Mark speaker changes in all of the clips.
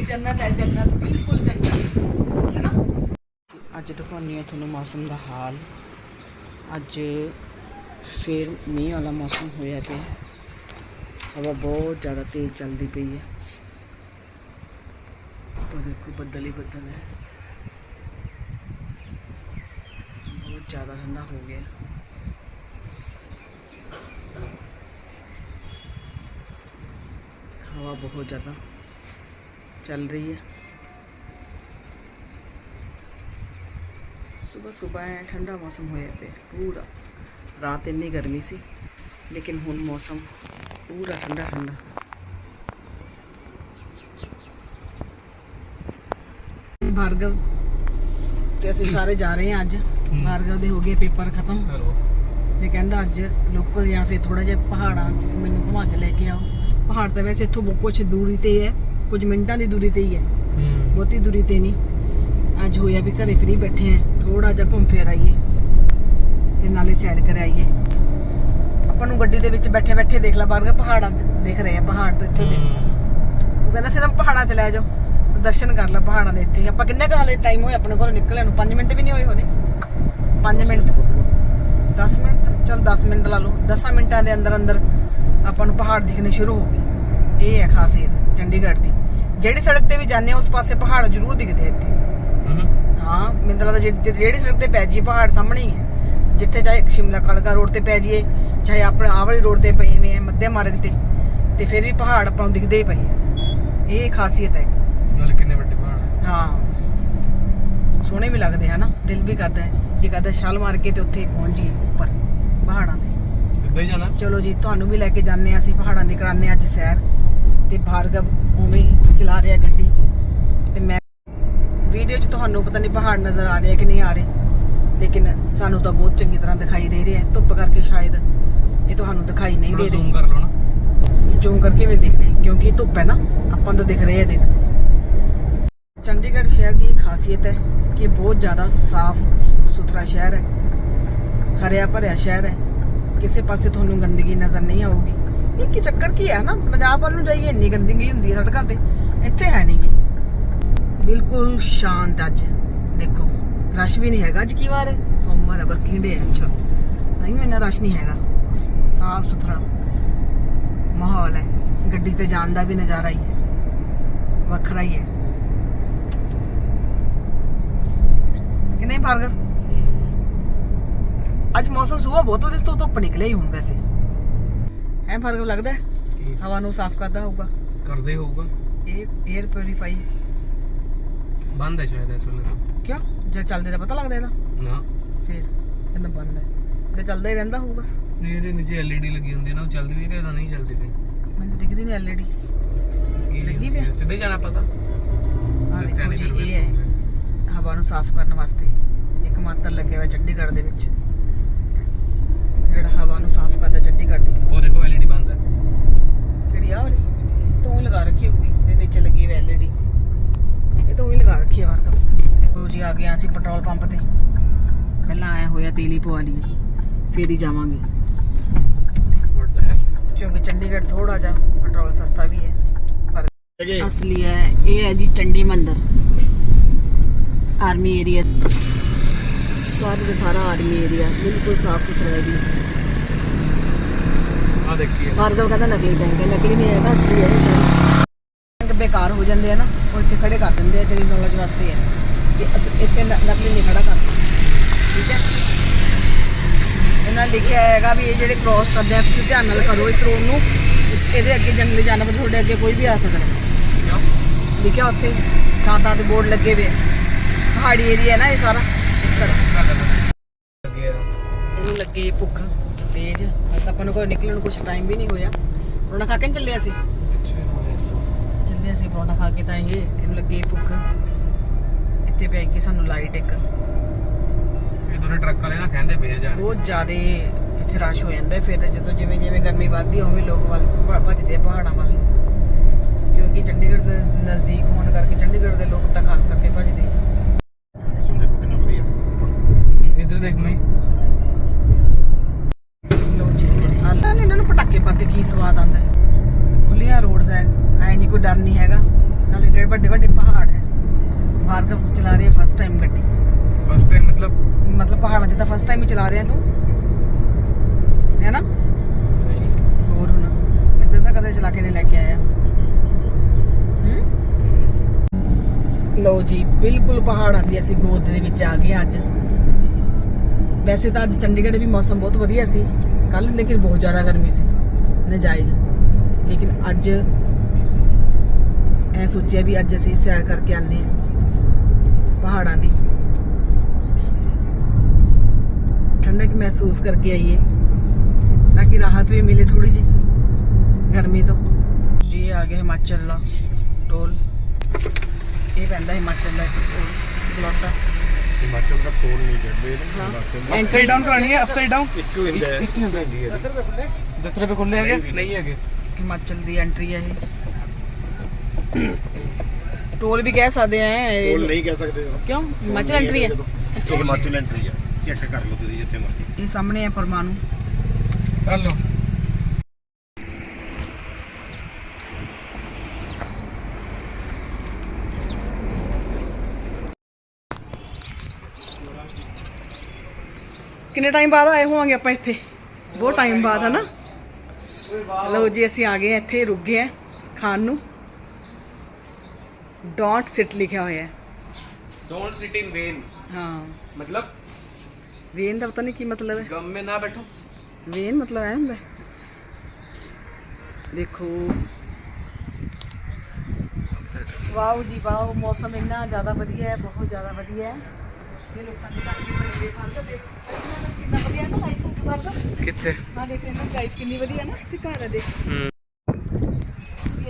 Speaker 1: ਜੰਨਤ ਹੈ ਜੰਨਤ ਬਿਲਕੁਲ ਜੰਨਤ ਹੈ ਨਾ ਅੱਜ ਦਿਖਾਉਂਦੀ ਹਾਂ ਤੁਹਾਨੂੰ ਮੌਸਮ ਦਾ ਹਾਲ ਅੱਜ ਫੇਰ ਮੀਂਹ ਵਾਲਾ ਮੌਸਮ ਹੋਇਆ ਪਿਆ ਹਵਾ ਬਹੁਤ ਜ਼ਿਆਦਾ ਤੇਜ਼ ਚੱਲਦੀ ਪਈ ਹੈ ਪਰ ਦੇਖੋ ਬੱਦਲ ਹੀ ਬੱਦਲ ਹੈ ਬਹੁਤ ਜ਼ਿਆਦਾ ਠੰਡਾ ਹੋ ਗਿਆ ਹਵਾ ਬਹੁਤ ਜ਼ਿਆਦਾ ਚੱਲ ਰਹੀ ਹੈ ਸਵੇਰ ਸਵੇਰ ਠੰਡਾ ਮੌਸਮ ਹੋਇਆ ਪਿਆ ਪੂਰਾ ਰਾਤ ਇੰਨੀ ਗਰਮੀ ਸੀ ਲੇਕਿਨ ਹੁਣ ਮੌਸਮ ਪੂਰਾ ਠੰਡਾ ਠੰਡਾ ਭਾਰਗਵ ਤੇ ਅਸੀਂ ਸਾਰੇ ਜਾ ਰਹੇ ਹਾਂ ਅੱਜ ਭਾਰਗਵ ਦੇ ਹੋ ਗਏ ਪੇਪਰ ਖਤਮ
Speaker 2: ਚਲੋ
Speaker 1: ਤੇ ਕਹਿੰਦਾ ਅੱਜ ਲੋਕਲ ਜਾਂ ਫਿਰ ਥੋੜਾ ਜਿਹਾ ਪਹਾੜਾਂ 'ਚ ਮੈਨੂੰ ਘੁਮਾ ਕੇ ਲੈ ਕੇ ਆਓ ਪਹਾੜ ਤਾਂ ਵੈਸੇ ਇੱਥੋਂ ਬਹੁਤ ਕੁਝ ਦੂਰੀ ਤੇ ਹੀ ਹੈ ਕੁਝ ਮਿੰਟਾਂ ਦੀ ਦੂਰੀ ਤੇ ਹੀ ਹੈ।
Speaker 2: ਹੂੰ।
Speaker 1: ਬਹੁਤੀ ਦੂਰੀ ਤੇ ਨਹੀਂ। ਅੱਜ ਹੋਇਆ ਵੀ ਘਰੇ ਫ੍ਰੀ ਬੈਠੇ ਆ ਥੋੜਾ ਜਿਹਾ ਘੁੰਮ ਫਿਰ ਆਈਏ। ਤੇ ਨਾਲੇ ਸੈਰ ਕਰ ਆਈਏ। ਆਪਾਂ ਨੂੰ ਗੱਡੀ ਦੇ ਵਿੱਚ ਬੈਠੇ ਬੈਠੇ ਦੇਖ ਲਾ ਬਾਹਰ ਪਹਾੜਾਂ 'ਚ ਦੇਖ ਰਹੇ ਆ ਪਹਾੜ ਤੋਂ ਇੱਥੋਂ ਦੇ। ਤੂੰ ਕਹਿੰਦਾ ਸੀ ਨਾ ਪਹਾੜਾਂ 'ਚ ਲੈ ਜਾਓ। ਦਰਸ਼ਨ ਕਰ ਲੈ ਪਹਾੜਾਂ ਦੇ ਇੱਥੇ। ਆਪਾਂ ਕਿੰਨੇ ਕੁ ਹਾਲੇ ਟਾਈਮ ਹੋਇਆ ਆਪਣੇ ਘਰੋਂ ਨਿਕਲੇ ਨੂੰ? 5 ਮਿੰਟ ਵੀ ਨਹੀਂ ਹੋਏ ਹੋਣੇ। 5 ਮਿੰਟ। 10 ਮਿੰਟ? ਚਲ 10 ਮਿੰਟ ਲਾ ਲਓ। 10 ਮਿੰਟਾਂ ਦੇ ਅੰਦਰ ਅੰਦਰ ਆਪਾਂ ਨੂੰ ਪਹਾੜ ਦਿਖਣੇ ਸ਼ੁਰੂ ਹੋ ਗਏ। ਇਹ ਹੈ ਖਾਸੀਅਤ। ਚੰਡੀਗੜ੍ਹ ਦੀ। ਜਿਹੜੀ ਸੜਕ ਤੇ ਵੀ ਜਾਂਦੇ ਆ ਉਸ ਪਾਸੇ ਪਹਾੜ ਜ਼ਰੂਰ ਦਿਖਦੇ ਆ ਇੱਥੇ। ਹਾਂ ਮੈਨੂੰ ਤਾਂ ਲੱਗਦਾ ਜਿਹੜੀ ਜਿਹੜੀ ਸੜਕ ਤੇ ਪੈ ਜੀ ਪਹਾੜ ਸਾਹਮਣੇ ਹੀ ਹੈ। ਜਿੱਥੇ ਚਾਹੇ ਸ਼ਿਮਲਾ ਕਾਲਕਾ ਰੋਡ ਤੇ ਪੈ ਜਾਈਏ ਚਾਹੇ ਆਪਣੇ ਆਹ ਵਾਲੀ ਰੋਡ ਤੇ ਪਏ ਹੋਏ ਆ ਮੱਧਿਆ ਮਾਰਗ ਤੇ ਤੇ ਫਿਰ ਵੀ ਪਹਾੜ ਆਪਾਂ ਨੂੰ ਦਿਖਦੇ ਹੀ ਪਏ ਆ। ਇਹ ਖਾਸੀਅਤ ਹੈ।
Speaker 2: ਨਾਲ ਕਿੰਨੇ ਵੱਡੇ ਪਹਾੜ
Speaker 1: ਹਾਂ। ਸੋਹਣੇ ਵੀ ਲੱਗਦੇ ਹਨ? ਦਿਲ ਵੀ ਕਰਦਾ ਹੈ। ਜੇ ਕਰਦਾ ਛਾਲ ਮਾਰ ਕੇ ਤੇ ਉੱਥੇ ਪਹੁੰਚ ਜਾਈਏ ਉੱਪਰ ਪਹਾੜਾਂ ਦੇ
Speaker 2: ਸਿੱਧਾ ਹੀ ਜਾਣਾ।
Speaker 1: ਚਲੋ ਜੀ ਤੁਹਾਨੂੰ ਵੀ ਲੈ ਕੇ ਜਾਂਦੇ ਹਾਂ ਅਸੀਂ ਪਹਾੜਾਂ ਦੀ ਹਾਂ ਅੱਜ ਸੈਰ। ਤੇ ਭਾਰਗਵ ਉਵੇਂ ਹੀ ਚਲਾ ਰਿਹਾ ਗੱਡੀ ਤੇ ਮੈਂ ਵੀਡੀਓ 'ਚ ਤੁਹਾਨੂੰ ਪਤਾ ਨਹੀਂ ਪਹਾੜ ਨਜ਼ਰ ਆ ਰਹੇ ਕਿ ਨਹੀਂ ਆ ਰਹੇ ਲੇਕਿਨ ਸਾਨੂੰ ਤਾਂ ਬਹੁਤ ਚੰਗੀ ਤਰ੍ਹਾਂ ਦਿਖਾਈ ਦੇ ਰਿਹਾ ਹੈ। ਧੁੱਪ ਕਰਕੇ ਸ਼ਾਇਦ ਇਹ ਤੁਹਾਨੂੰ ਦਿਖਾਈ ਨਹੀਂ ਦੇ
Speaker 2: ਜ਼ੂਮ
Speaker 1: ਰਹੇ।
Speaker 2: ਕਰ ਲਓ ਨਾ।
Speaker 1: ਜ਼ੂਮ ਕਰਕੇ ਵੀ ਦਿਖ ਰਹੇ ਕਿਉਂਕਿ ਧੁੱਪ ਹੈ ਨਾ ਆਪਾਂ ਨੂੰ ਤਾਂ ਦਿਖ ਰਹੇ ਆ ਦਿਨ। ਚੰਡੀਗੜ੍ਹ ਸ਼ਹਿਰ ਦੀ ਖਾਸੀਅਤ ਹੈ ਕਿ ਬਹੁਤ ਜ਼ਿਆਦਾ ਸਾਫ਼ ਸੁਥਰਾ ਸ਼ਹਿਰ ਹੈ। ਹਰਿਆ ਭਰਿਆ ਸ਼ਹਿਰ ਹੈ। ਕਿਸੇ ਪਾਸੇ ਤੁਹਾਨੂੰ ਗੰਦਗੀ ਨਜ਼ਰ ਨਹੀਂ ਆਊਗੀ। ਇਹ ਕੀ ਚੱਕਰ ਕੀ ਹੈ ਨਾ? ਪੰਜਾਬ ਵੱਲ ਨੂੰ ਜਾਈਏ, ਇੰਨੀ ਗੰਦਗੀ ਹੁੰਦੀ ਹੈ ਸੜਕਾਂ ਤੇ। ਇੱਥੇ ਹੈ ਨਹੀਂ ਗੀ। ਬਿਲਕੁਲ ਸ਼ਾਂਤ ਅੱਜ। ਦੇਖੋ, ਰਸ਼ ਵੀ ਨਹੀਂ ਹੈਗਾ ਅੱਜ ਕੀ ਵਾਰ? ਹੈ ਸੋਮਵਾਰ ਹੈ ਵਰਕਿੰਗ ਹੈ, ਅੱਛਾ। ਨਹੀਂ ਇੰਨਾ ਰਸ਼ ਨਹੀਂ ਹੈਗਾ। ਸਾਫ਼ ਸੁਥਰਾ ਮਾਹੌਲ ਹੈ। ਗੱਡੀ ਤੇ ਜਾਣ ਦਾ ਵੀ ਨਜ਼ਾਰਾ ਹੀ ਹੈ। ਵੱਖਰਾ ਹੀ ਹੈ। ਕਿ ਨਹੀਂ ਭਾਰਗਵ ਅੱਜ ਮੌਸਮ ਸੁਬਹ ਬਹੁਤ ਵਧੀਆ ਤੋਂ ਧੁੱਪ ਨਿਕਲੇ ਹੀ ਹੁਣ ਵੈਸੇ। ਹੈ ਭਾਰਗਵ ਲੱਗਦਾ ਹੈ?
Speaker 2: ਕੀ?
Speaker 1: ਹਵਾ ਨੂੰ ਸਾਫ਼ ਕਰਦਾ ਹੋਊਗਾ।
Speaker 2: ਕਰਦੇ ਹੋਊਗਾ।
Speaker 1: ਇਹ 에ਅਰ ਪਿਉਰੀਫਾਈ
Speaker 2: ਬੰਦ ਹੈ ਸ਼ਾਇਦ ਇਸ ਵੇਲੇ ਤਾਂ।
Speaker 1: ਕਿਉਂ? ਜੇ ਚੱਲਦੇ ਤਾਂ ਪਤਾ ਲੱਗਦਾ ਇਹਦਾ।
Speaker 2: ਨਾ।
Speaker 1: ਫੇਰ ਕਹਿੰਦਾ ਬੰਦ ਹੈ। ਤੇ ਚੱਲਦਾ ਹੀ ਰਹਿੰਦਾ ਹੋਊਗਾ।
Speaker 2: ਨਹੀਂ ਇਹਦੇ ਨੀਚੇ ਐਲਈਡੀ ਲੱਗੀ ਹੁੰਦੀ ਹੈ ਨਾ ਉਹ ਚੱਲਦੀ ਵੀ ਇਹਦਾ ਨਹੀਂ ਚੱਲਦੀ ਪਈ।
Speaker 1: ਮੈਨੂੰ ਤਾਂ ਦਿਖਦੀ ਨਹੀਂ ਐਲਈਡੀ
Speaker 2: ਕੀ
Speaker 1: ਲੱਗੀ
Speaker 2: ਹੁੰਦੀ ਹੈ?
Speaker 1: ਵੀ ਆ?
Speaker 2: ਸਿੱਧਾ ਜਾਣਾ ਪਤਾ।
Speaker 1: ਆਹ
Speaker 2: ਦੱਸਿਆ
Speaker 1: ਦੇਖੋ
Speaker 2: ਨਹੀਂ
Speaker 1: ਜੀ
Speaker 2: ਫਿਰ
Speaker 1: ਇਹ ਹੈ।
Speaker 2: ਵੀ
Speaker 1: ਹਵਾ ਨੂੰ ਸਾਫ਼ ਕਰਨ ਵਾਸਤੇ। ਇੱਕ ਮਾਤਰ ਲੱਗਿਆ ਹੋਇਆ ਚੰਡੀਗੜ੍ਹ ਦੇ ਵਿੱਚ। ਜਿਹੜਾ ਹਵਾ ਨੂੰ ਸਾਫ਼ ਕਰਦਾ ਚੰਡੀਗੜ੍ਹ ਦੀ
Speaker 2: ਉਹ ਦੇਖੋ ਐਲਈਡੀ ਬੰਦ ਹੈ
Speaker 1: ਕਿਹੜੀ ਆ ਵਾਲੀ ਤੂੰ ਹੀ ਲਗਾ ਰੱਖੀ ਹੋਊਗੀ ਤੇ ਨੀਚੇ ਲੱਗੀ ਹੋਈ ਐਲਈਡੀ ਇਹ ਤੂੰ ਹੀ ਲਗਾ ਰੱਖੀ ਹੈ ਵਾਰ ਤਾਂ ਦੇਖੋ ਜੀ ਆ ਗਏ ਹਾਂ ਅਸੀਂ ਪੈਟਰੋਲ ਪੰਪ ਤੇ। ਪਹਿਲਾਂ ਆਇਆ ਹੋਇਆ ਤੇਲੀ ਪਵਾ ਲਈਏ ਫੇਰ ਹੀ ਜਾਵਾਂਗੇ।
Speaker 2: ਵਾਟ ਦਾ ਹੈ
Speaker 1: ਕਿਉਂਕਿ ਚੰਡੀਗੜ੍ਹ ਥੋੜਾ ਜਿਹਾ ਪੈਟਰੋਲ ਸਸਤਾ ਵੀ ਹੈ। ਪਰ ਅਸਲੀ ਹੈ ਇਹ ਹੈ ਜੀ ਚੰਡੀ ਮੰਦਰ। ਆਰਮੀ ਏਰੀਆ ਸਾਰਾ ਦਾ ਸਾਰਾ ਆਰਮੀ ਏਰੀਆ ਬਿਲਕੁਲ ਸਾਫ਼ ਸੁਥਰਾ ਹੈ ਜੀ।
Speaker 2: ਆ ਦੇਖੀਏ
Speaker 1: ਭਾਰਗਵ ਕਹਿੰਦਾ ਨਕਲੀ ਬੈਂਕ ਹੈ ਨਕਲੀ ਨਹੀਂ ਹੈਗਾ ਅਸਲੀ ਹੈ ਇਹ ਸਾਰਾ। ਬੈਂਕ ਬੇਕਾਰ ਹੋ ਜਾਂਦੇ ਆ ਨਾ, ਉਹ ਇੱਥੇ ਖੜੇ ਕਰ ਦਿੰਦੇ ਆ, ਤੇਰੀ ਨੌਲੇਜ ਵਾਸਤੇ ਹੈ ਕਿ ਇੱਥੇ ਨਕਲੀ ਨਹੀਂ ਖੜਾ ਕਰਦੇ ਠੀਕ ਹੈ? ਇਹਨਾਂ ਲਿਖਿਆ ਹੈਗਾ ਵੀ ਇਹ ਜਿਹੜੇ ਕ੍ਰੋਸ ਕਰਦੇ ਆ, ਤੁਸੀਂ ਧਿਆਨ ਨਾਲ ਕਰੋ ਇਸ ਰੋਡ ਨੂੰ। ਇਹਦੇ ਅੱਗੇ ਜੰਗਲੀ ਜਾਨਵਰ ਤੁਹਾਡੇ ਅੱਗੇ ਕੋਈ ਵੀ ਆ ਸਕਦਾ। ਲਿਖਿਆ ਉੱਥੇ ਥਾਂ ਥਾਂ ਤੇ ਬੋਰਡ ਲੱਗੇ ਹੋਏ ਪਹਾੜੀ ਏਰੀਆ ਨਾ ਇਹ ਸਾਰਾ, ਇਸ ਕਰਕੇ
Speaker 2: ਲੱਗੇ
Speaker 1: ਇਹਨੂੰ ਲੱਗੀ ਭੁੱਖ, ਤੇਜ਼। ਤਾਂ ਆਪਾਂ ਨੂੰ ਕੋਈ ਨਿਕਲਣ ਨੂੰ ਕੁਝ ਟਾਈਮ ਵੀ ਨਹੀਂ ਹੋਇਆ। ਰੋਣਾ ਖਾ ਕੇ ਨੀ ਚੱਲੇ ਅਸੀਂ ਚੱਲੇ ਅਸੀਂ ਪਰੌਂਠਾ ਖਾ ਕੇ ਤਾਂ ਇਹ ਇਹਨੂੰ ਲੱਗੀ ਭੁੱਖ। ਇੱਥੇ ਪੈ ਗਈ ਸਾਨੂੰ ਲਾਈਟ ਇੱਕ।
Speaker 2: ਇਹ ਦੋਨੇ ਟਰੱਕ ਵਾਲੇ ਨਾ ਕਹਿੰਦੇ ਪਏ ਆ ਜਾਣ
Speaker 1: ਬਹੁਤ ਜ਼ਿਆਦੇ ਇੱਥੇ ਰਸ਼ ਹੋ ਜਾਂਦਾ ਹੈ। ਫਿਰ ਜਦੋਂ ਜਿਵੇਂ ਜਿਵੇਂ ਗਰਮੀ ਵੱਧਦੀ ਹੈ, ਉਵੇਂ ਲੋਕ ਵੱਲ ਭ- ਭੱਜਦੇ ਆ ਪਹਾੜਾਂ ਵੱਲ। ਕਿਉਂਕਿ ਚੰਡੀਗੜ੍ਹ ਦੇ ਨਜ਼ਦੀਕ ਹੋਣ ਕਰਕੇ ਚੰਡੀਗੜ੍ਹ ਦੇ ਲੋਕ ਤਾਂ ਖਾਸ ਕਰਕੇ ਭੱਜਦੇ ਆ।
Speaker 3: ਮੌਸਮ ਦੇਖੋ ਕਿੰਨਾ ਵਧੀਆ।
Speaker 2: ਇਧਰ ਦੇਖ ਮੈਂ।
Speaker 1: ਲੋ ਜੀ ਆਂਦਾ ਨੇ ਇਹਨਾਂ ਨੂੰ ਪਟਾਕੇ ਪਾ ਕੇ ਕੀ ਸਵਾਦ ਆਉਂਦਾ ਹੈ ਖੁੱਲੀਆਂ ਰੋਡਸ ਐ ਐ ਨਹੀਂ ਕੋਈ ਡਰ ਨਹੀਂ ਹੈਗਾ। ਨਾਲੇ ਜਿਹੜੇ ਵੱਡੇ ਵੱਡੇ ਪਹਾੜ ਹੈ ਭਾਰਗਵ ਚਲਾ ਰਿਹਾ ਫਸਟ ਟਾਈਮ ਗੱਡੀ।
Speaker 2: ਫਸਟ ਟਾਈਮ ਮਤਲਬ?
Speaker 1: ਮਤਲਬ ਪਹਾੜਾਂ 'ਚ ਤਾਂ ਫਸਟ ਟਾਈਮ ਹੀ ਚਲਾ ਰਿਹਾ ਤੂੰ। ਹੈ ਨਾ? ਹੋਰ ਹੁਣ ਇੱਧਰ ਤਾਂ ਕਦੇ ਚਲਾ ਕੇ ਨਹੀਂ ਲੈ ਕੇ ਆਇਆ। ਹੂੰ? ਲਓ ਜੀ ਬਿਲਕੁਲ ਪਹਾੜਾਂ ਦੀ ਅਸੀਂ ਗੋਦ ਦੇ ਵਿੱਚ ਆ ਗਏ ਅੱਜ। ਵੈਸੇ ਤਾਂ ਅੱਜ ਚੰਡੀਗੜ੍ਹ ਵੀ ਮੌਸਮ ਬਹੁਤ ਵਧੀਆ ਸੀ। ਕੱਲ ਲੇਕਿਨ ਬਹੁਤ ਜ਼ਿਆਦਾ ਗਰਮੀ ਸੀ। ਨਜਾਇਜ਼। ਲੇਕਿਨ ਅੱਜ ਐ ਸੋਚਿਆ ਵੀ ਅੱਜ ਅਸੀਂ ਸੈਰ ਕਰਕੇ ਆਨੇ ਆ ਪਹਾੜਾਂ ਦੀ। ਠੰਡਕ ਮਹਿਸੂਸ ਕਰਕੇ ਆਈਏ ਤਾਂ ਕਿ ਰਾਹਤ ਵੀ ਮਿਲੇ ਥੋੜੀ ਜੀ ਗਰਮੀ ਤੋਂ। ਜੀ ਆ ਗਿਆ ਹਿਮਾਚਲ ਦਾ ਟੋਲ। ਇਹ ਪੈਂਦਾ ਹਿਮਾਚਲ ਦਾ ਟੋਲ ਬਲੋਟਾ
Speaker 3: ਹਿਮਾਚਲ ਦਾ ਫੋਨ ਨਹੀਂ ਕਰਦੇ
Speaker 1: ਹਾਂ।
Speaker 3: ਹਿਮਾਚਲ
Speaker 2: ਅਪਸਾਈਡ ਡਾਊਨ ਕਰਾਣੀ ਹੈ ਅਪਸਾਈਡ ਡਾਊਨ
Speaker 3: ਇੱਕ ਹੁੰਦਾ ਹੈ।
Speaker 2: ਇੱਕ ਹੀ ਹੁੰਦਾ ਹੈ। 10 ਰੁਪਏ ਖੁੱਲੇ ਹੈਗੇ? ਨਹੀਂ ਹੈਗੇ।
Speaker 1: ਹਿਮਾਚਲ ਦੀ ਐਂਟਰੀ ਹੈ ਇਹ। ਟੋਲ ਵੀ ਕਹਿ ਸਕਦੇ ਆ
Speaker 3: ਫੋਨ ਨਹੀਂ ਕਹਿ ਸਕਦੇ
Speaker 1: ਕਿਉਂ? ਹਿਮਾਚਲ ਐਂਟਰੀ ਹੈ।
Speaker 3: ਇਹ ਹਿਮਾਚਲ ਐਂਟਰੀ ਹੈ। ਚੈੱਕ ਕਰ ਲਓ ਤੁਸੀਂ ਜਿੱਥੇ ਮਰਜ਼ੀ।
Speaker 1: ਇਹ ਸਾਹਮਣੇ ਹੈ ਪਰਮਾਣੂ।
Speaker 2: ਹਲੋ
Speaker 1: ਕਿੰਨੇ ਟਾਈਮ ਬਾਅਦ ਆਏ ਹੋਵਾਂਗੇ ਆਪਾਂ ਇੱਥੇ? ਬਹੁਤ ਟਾਈਮ ਬਾਅਦ ਹੈ ਨਾ ਲਓ ਜੀ ਅਸੀਂ ਆ ਗਏ ਹਾਂ ਇੱਥੇ ਰੁਕ ਗਏ ਹਾਂ ਖਾਣ ਨੂੰ। ਡੋਂਟ ਸਿਟ ਲਿਖਿਆ ਹੋਇਆ ਹੈ
Speaker 2: डोंट सिट इन वेन
Speaker 1: ਹਾਂ
Speaker 2: मतलब
Speaker 1: ਵੇਨ ਦਾ ਪਤਾ ਨਹੀਂ ਕੀ ਮਤਲਬ ਹੈ
Speaker 2: गम में ना बैठो
Speaker 1: ਵੇਨ ਮਤਲਬ ਐ ਹੁੰਦਾ ਹੈ। ਦੇਖੋ ਵਾਓ ਜੀ ਵਾਓ ਮੌਸਮ ਇੰਨਾ ਜ਼ਿਆਦਾ ਵਧੀਆ ਹੈ ਬਹੁਤ ਜ਼ਿਆਦਾ ਵਧੀਆ ਹੈ ਤੇ ਲੋਕਾਂ ਦੇ ਘਰ ਵੀ ਬੜੇ ਬੇਫਾਲ ਤਾਂ ਦੇਖ ਕਿੰਨਾ ਵਧੀਆ ਹੈ ਨਾ ਲਾਈਫ ਹੋ ਕੇ ਬਾਅਦ
Speaker 2: कितने
Speaker 1: ਹਾਂ ਦੇਖ ਇਹਨਾਂ ਦੀ ਲਾਈਫ ਕਿੰਨੀ ਵਧੀਆ ਨਾ ਤੇ ਘਰ ਹੈ ਦੇਖ
Speaker 2: हम्म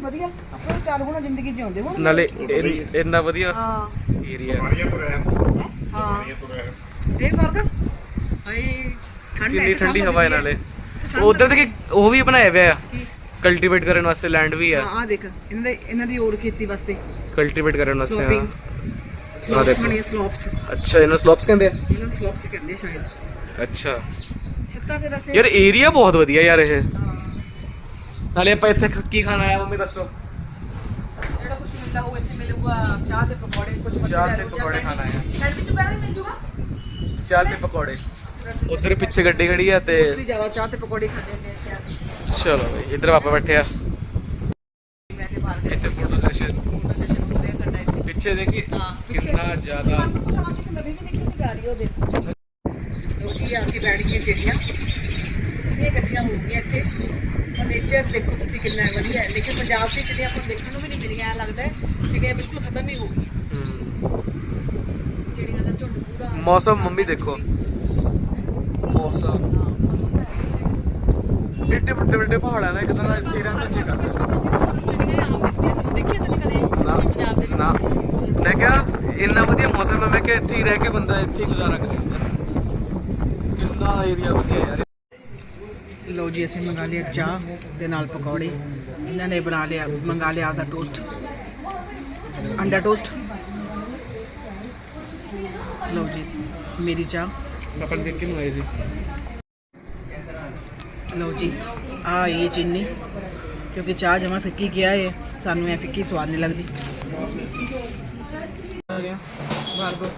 Speaker 1: ਵਧੀਆ। ਆਪਾਂ ਤਾਂ ਚਾਰ ਗੁਣਾ ਜ਼ਿੰਦਗੀ ਜਿਉਂਦੇ ਹੁਣ
Speaker 2: ਨਾਲੇ ਇੰਨ- ਇੰਨਾ ਵਧੀਆ
Speaker 1: ਹਾਂ।
Speaker 2: ਏਰੀਆ
Speaker 3: ਮਾਰੀਆਂ ਤੋਂ ਰਹਿ
Speaker 1: ਹਾਂ?
Speaker 3: ਮਾਰੀਆਂ ਤੋਂ ਰਹਿ
Speaker 1: ਦੇਖ ਵਰਗਾ ਹਾਏ ਠੰਡ
Speaker 2: ਕਿੰਨੀ ਠੰਡੀ ਹਵਾ ਹੈ ਨਾਲੇ। ਉਧਰ ਤੇ ਕੀ- ਉਹ ਵੀ ਬਣਾਇਆ ਹੋਇਆ ਆ। ਕਲਟੀਵੇਟ ਕਰਨ ਵਾਸਤੇ ਲੈਂਡ ਵੀ ਆ।
Speaker 1: ਹਾਂ ਆ ਦੇਖ ਇਹਨਾਂ ਦੇ ਇਹਨਾਂ ਦੀ ਹੋਰ ਖੇਤੀ ਵਾਸਤੇ।
Speaker 2: ਕਲਟੀਵੇਟ ਕਰਨ ਵਾਸਤੇ
Speaker 1: ਸਲੋਪਿੰਗ
Speaker 2: ਹਾਂ
Speaker 1: ਸਲੋਪਸ
Speaker 2: ਦੇਖੋ।
Speaker 1: ਬਣੀ ਸਲੋਪਸ
Speaker 2: ਅੱਛਾ ਇਹਨਾਂ ਸਲੋਪਸ ਕਹਿੰਦੇ ਆ?
Speaker 1: ਇਹਨਾਂ ਨੂੰ ਸਲੋਪਸ ਕਹਿੰਦੇ ਆ ਸ਼ਾਇਦ।
Speaker 2: ਅੱਛਾ।
Speaker 1: ਛੱਤਾਂ ਤੇ ਵੈਸੇ
Speaker 2: ਯਾਰ ਏਰੀਆ ਬਹੁਤ ਵਧੀਆ ਯਾਰ ਇਹ।
Speaker 1: ਹਾਂ,
Speaker 2: ਨਾਲੇ ਆਪਾਂ ਇੱਥੇ ਕੀ ਖਾਣਾ ਆਇਆ ਮੰਮੀ ਦੱਸੋ?
Speaker 1: ਜਿਹੜਾ ਕੁਝ ਮਿਲਦਾ ਉਹ ਇੱਥੇ ਮਿਲੂਗਾ ਚਾਹ ਤੇ ਪਕੌੜੇ ਕੁਝ
Speaker 2: ਚਾਹ ਤੇ ਪਕੌੜੇ ਖਾਣਾ ਹੈ
Speaker 1: ਸੈਂਡਵਿਚ ਵਗੈਰਾ ਮਿਲ ਜੂਗਾ?
Speaker 2: ਚਾਹ ਤੇ ਪਕੌੜੇ। ਉਧਰ ਪਿੱਛੇ ਗੱਡੀ ਖੜੀ ਆ ਤੇ
Speaker 1: ਮੋਸਟਲੀ ਜ਼ਿਆਦਾ ਚਾਹ ਤੇ ਪਕੌੜੇ ਖਾਂਦੇ ਨੇ ਟਾਈਮ
Speaker 2: ਚਲੋ ਬਈ ਇੱਧਰ ਪਾਪਾ ਬੈਠੇ ਆ।
Speaker 1: ਮੈਂ ਤੇ ਬਾਹਰ ਗਈ
Speaker 2: ਇੱਥੇ ਫੋਟੋ ਸੈਸ਼ਨ
Speaker 1: ਫੋਟੋ ਸੈਸ਼ਨ ਹੋ ਰਿਹਾ ਸਾਡਾ ਇੱਥੇ।
Speaker 2: ਪਿੱਛੇ ਦੇਖੀ। ਕਿੰਨਾ ਜ਼ਿਆਦਾ
Speaker 1: ਨਵੀਂ ਵੀ ਨਿਕਲ ਕੇ ਜਾ ਰਹੀ ਉਹਦੇ। ਲੋ ਜੀ ਆ ਕੇ ਬੈਠ ਗਈਆਂ ਚਿੜੀਆਂ। ਇਹ ਇਕੱਠੀਆਂ ਹੋ ਗਈਆਂ ਇੱਥੇ। ਨੇਚਰ ਦੇਖੋ ਤੁਸੀਂ ਕਿੰਨਾ ਵਧੀਆ ਹੈ। ਲੇਕਿਨ ਪੰਜਾਬ 'ਚ ਚਿੜੀਆਂ ਆਪਾਂ ਦੇਖਣ ਨੂੰ ਵੀ ਨਹੀਂ ਮਿਲੀਆਂ ਲੱਗਦਾ ਹੈ ਚਿੜੀਆਂ ਬਿਲਕੁਲ ਖਤਮ ਹੀ ਹੋ ਗਈਆਂ। ਦਾ ਝੁੰਡ ਪੂਰਾ
Speaker 2: ਮੌਸਮ ਮੰਮੀ ਦੇਖੋ। ਮੌਸਮ। ਏਡੇ ਵੱਡੇ ਵੱਡੇ ਪਹਾੜਾਂ ਨੇ ਇੱਥੇ ਰਹਿੰਦਾ
Speaker 1: ਅਸੀਂ ਨਾ ਸਾਨੂੰ ਚਿੜੀਆਂ ਆਮ ਦਿਖਦੀਆਂ ਸੀ ਦੇਖੀਆਂ ਤਾਂ ਨਹੀਂ ਕਦੇ
Speaker 2: ਨਾ
Speaker 1: ਤੁਸੀਂ ਪੰਜਾਬ ਦੇ ਵਿੱਚ।
Speaker 2: ਨਾ ਮੈਂ ਕਿਹਾ ਇੰਨਾ ਵਧੀਆ ਮੌਸਮ ਹੈ ਮੈਂ ਕਿਹਾ ਇੱਥੇ ਹੀ ਰਹਿ ਕੇ ਬੰਦਾ ਇੱਥੇ ਹੀ ਗੁਜ਼ਾਰਾ ਕਰੇ। ਕਿੰਨਾ ਏਰੀਆ ਵਧੀਆ ਯਾਰ।
Speaker 1: ਲੋ ਜੀ ਅਸੀਂ ਮੰਗਾ ਲਿਆ ਚਾਹ ਦੇ ਨਾਲ ਪਕੌੜੇ। ਇਹਨਾਂ ਨੇ ਬਣਾ ਲਿਆ ਮੰਗਾ ਲਿਆ ਆਪਦਾ ਟੋਸਟ ਅੰਡਾ ਟੋਸਟ ਲੋ ਜੀ ਮੇਰੀ ਚਾਹ।
Speaker 2: ਆਪਾਂ ਦੇਖ ਕੇ ਮੰਗਾਈ ਸੀ।
Speaker 1: ਲਓ ਜੀ ਆ ਇਹ ਚੀਨੀ ਕਿਉਂਕਿ ਚਾਹ ਜਮਾ ਫਿੱਕੀ ਗਿਆ ਹੈ ਸਾਨੂੰ ਐ ਫਿੱਕੀ ਸਵਾਦ ਨਹੀਂ ਲੱਗਦੀ। ਬਾਰਗੋ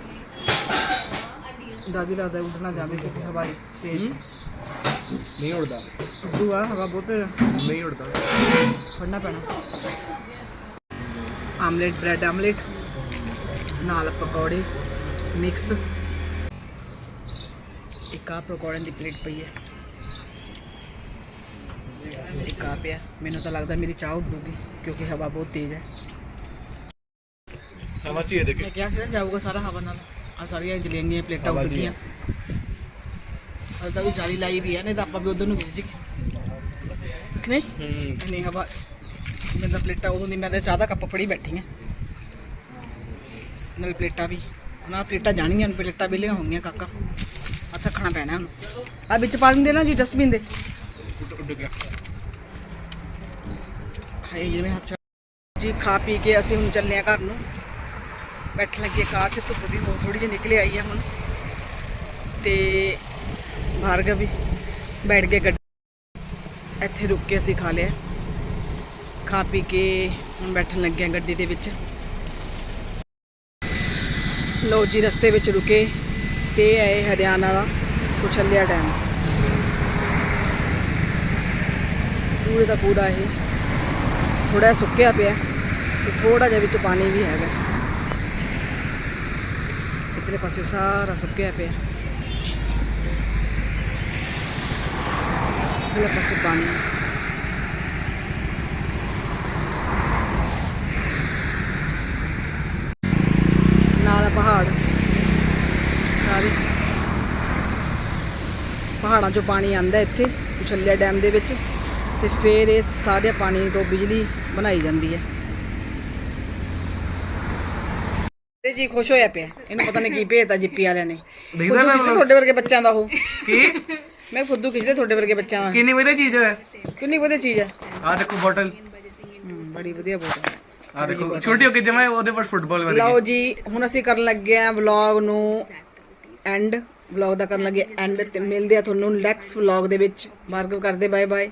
Speaker 1: ਦਾਦੀ ਲੱਗਦਾ ਉੱਡਣਾ ਜਾਵੇ ਕਿਤੇ ਹਵਾਈ ਤੇ
Speaker 2: ਨਹੀਂ ਉੜਦਾ।
Speaker 1: ਉੱਡੂ ਆ ਹਵਾ ਬਹੁਤ
Speaker 2: ਨਹੀਂ ਉੜਦਾ।
Speaker 1: ਫੜਨਾ ਪੈਣਾ। ਆਮਲੇਟ ਬ੍ਰੈਡ ਆਮਲੇਟ ਨਾਲ ਪਕੌੜੇ ਮਿਕਸ। ਇੱਕ ਆ ਪਕੌੜਿਆਂ ਦੀ ਪਲੇਟ ਪਈ ਹੈ। ਇੱਕ ਆ ਪਿਆ। ਮੈਨੂੰ ਤਾਂ ਲੱਗਦਾ ਮੇਰੀ ਚਾਹ ਉੱਡੂਗੀ ਕਿਉਂਕਿ ਹਵਾ ਬਹੁਤ ਤੇਜ਼ ਹੈ।
Speaker 2: ਹਵਾ ਚ ਇਹ ਦੇਖੇ।
Speaker 1: ਮੈਂ ਕਿਹਾ ਸੀ ਨਾ ਜਾਊਗਾ ਸਾਰਾ ਹਵਾ ਨਾਲ। ਆ ਸਾਰੀਆਂ ਜਲੇਂਗੀਆਂ ਪਲੇਟਾਂ ਉੱਡ ਗਈਆਂ। ਤਾਂ ਵੀ ਜਾਲੀ ਲਾਈ ਵੀ ਹੈ ਨਹੀਂ ਤਾਂ ਆਪਾਂ ਵੀ ਉਧਰ ਨੂੰ ਗਿਰ ਜੀ। ਨਹੀਂ? ਨਹੀਂ ਹਵਾ ਮੈਂ ਤਾਂ ਪਲੇਟਾਂ ਉਦੋਂ ਦੀ ਮੈਂ ਤਾਂ ਚਾਹ ਦਾ ਕੱਪ ਫੜੀ ਬੈਠੀ ਆ। ਨਾਲ ਪਲੇਟਾਂ ਵੀ। ਨਾਲ ਪਲੇਟਾਂ ਜਾਣੀਆਂ ਹੁਣ ਪਲੇਟਾਂ ਵੇਲੀਆਂ ਹੋ ਗਈਆਂ ਕਾਕਾ। ਹੱਥ ਰੱਖਣਾ ਪੈਣਾ ਹੁਣ ਆ ਵਿੱਚ ਪਾ ਦਿੰਦੇ ਨਾ ਜੀ ਡਸਟਬਿਨ ਦੇ।
Speaker 3: ਉੱਡ ਗਿਆ
Speaker 1: ਹਾਏ ਜਿਵੇਂ ਹੱਥ ਜੀ ਖਾ ਪੀ ਕੇ ਅਸੀਂ ਹੁਣ ਚੱਲੇ ਆ ਘਰ ਨੂੰ। ਬੈਠਣ ਲੱਗੇ ਕਾਰ ਚ ਧੁੱਪ ਵੀ ਬਹੁਤ ਥੋੜੀ ਜਿਹੀ ਨਿਕਲ ਆਈ ਆ ਹੁਣ। ਤੇ ਭਾਰਗਵ ਵੀ ਬੈਠ ਕੇ ਗੱਡੀ ਇੱਥੇ ਰੁਕ ਕੇ ਅਸੀਂ ਖਾ ਲਿਆ। ਖਾ ਪੀ ਕੇ ਹੁਣ ਬੈਠਣ ਲੱਗੇ ਆ ਗੱਡੀ ਦੇ ਵਿੱਚ। ਲੋ ਜੀ, ਰਸਤੇ ਵਿੱਚ ਰੁਕੇ ਤੇ ਆਏ ਹਰਿਆਣਾ ਦਾ ਕੁਚਲਿਆ ਡੈਮ। ਪੂਰੇ ਦਾ ਪੂਰਾ ਇਹ ਥੋੜਾ ਜਿਹਾ ਸੁੱਕਿਆ ਪਿਆ ਤੇ ਥੋੜਾ ਜਿਹਾ ਵਿੱਚ ਪਾਣੀ ਵੀ ਹੈਗਾ। ਇਧਰੇ ਪਾਸੇ ਸਾਰਾ ਸੁੱਕਿਆ ਪਿਆ। ਇਧਰੇ ਪਾਸੇ ਪਾਣੀ ਨਾਲ ਪਹਾੜ। ਸਾਰੇ। ਪਹਾੜਾਂ 'ਚੋਂ ਪਾਣੀ ਆਂਦਾ ਇੱਥੇ ਕੁਚਲਿਆ ਡੈਮ ਦੇ ਵਿੱਚ। ਤੇ ਫਿਰ ਇਹ ਸਾਰੇ ਪਾਣੀ ਤੋਂ ਬਿਜਲੀ ਬਣਾਈ ਜਾਂਦੀ ਹੈ। ਤੇ ਜੀ ਖੁਸ਼ ਹੋਇਆ ਪਿਆ। ਇਹਨੂੰ ਪਤਾ ਨਹੀਂ ਕੀ ਭੇਜਤਾ ਜਿੱਪੀ ਵਾਲਿਆਂ ਨੇ।
Speaker 2: ਦੇਖਦਾ ਨਾ
Speaker 1: ਤੁਹਾਡੇ ਵਰਗੇ ਬੱਚਿਆਂ ਦਾ ਉਹ।
Speaker 2: ਕੀ?
Speaker 1: ਮੈਂ ਫੁੱਦੂ ਕਿਸੇ ਦੇ ਤੁਹਾਡੇ ਵਰਗੇ ਬੱਚਿਆਂ ਦਾ
Speaker 2: ਕਿੰਨੀ ਵਧੀਆ ਚੀਜ਼ ਹੈ।
Speaker 1: ਕਿੰਨੀ ਵਧੀਆ ਚੀਜ਼ ਹੈ।
Speaker 2: ਆ ਦੇਖੋ ਬੋਟਲ।
Speaker 1: ਬੜੀ ਵਧੀਆ ਬੋਤਲ
Speaker 2: ਆ ਦੇਖੋ ਛੋਟੀ ਹੋ ਕੇ ਜਮਾ ਉਹਦੇ ਪਰ ਫੁੱਟਬਾਲ ਵਾਲੀ
Speaker 1: ਲਓ ਜੀ ਹੁਣ ਅਸੀਂ ਕਰਨ ਲੱਗੇ ਆ ਵਲੌਗ ਨੂੰ ਐਂਡ ਵਲੌਗ ਦਾ ਕਰਨ ਲੱਗੇ ਐਂਡ ਤੇ ਮਿਲਦੇ ਆ ਤੁਹਾਨੂੰ ਨੈਕਸਟ ਵਲੌਗ ਦੇ ਵਿੱਚ। ਮਾਰਗਵ ਕਰਦੇ ਬਾਏ ਬਾਏ